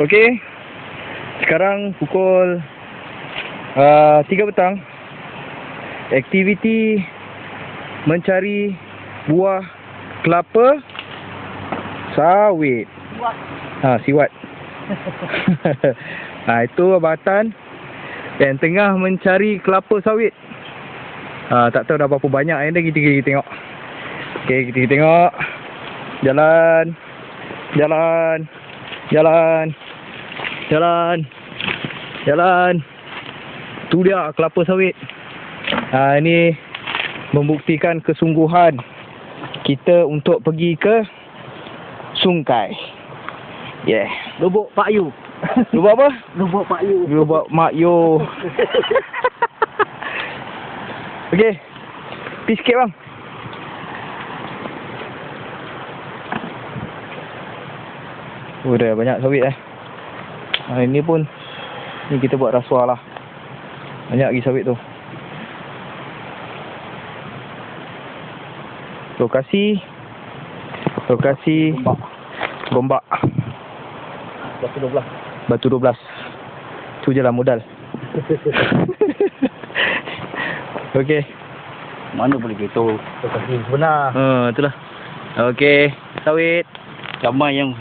Okey. Sekarang pukul uh, 3 petang. Aktiviti mencari buah kelapa sawit. Ha, siwat. ha, itu Abang Atan yang tengah mencari kelapa sawit. Ha, tak tahu dah berapa banyak yang dah kita, kita tengok. Okey, kita tengok. Jalan. Jalan. Jalan. Jalan. Jalan. Tu dia kelapa sawit. Ha, ini membuktikan kesungguhan kita untuk pergi ke Sungkai. Yeah. Lubuk Pak Yu. Lu buat apa? Lubuk Pak Yu. Lu buat mak yo. Okey. Pergi sikit bang. Oh dah banyak sawit eh. Ha, ini pun ni kita buat rasuah lah. Banyak lagi sawit tu. Lokasi lokasi Gombak. Gombak Batu 12. Batu 12. Tu je lah modal. Okey. Mana boleh beritahu lokasi sebenar. Ha, itulah. Okey. Sawit. Ramai yang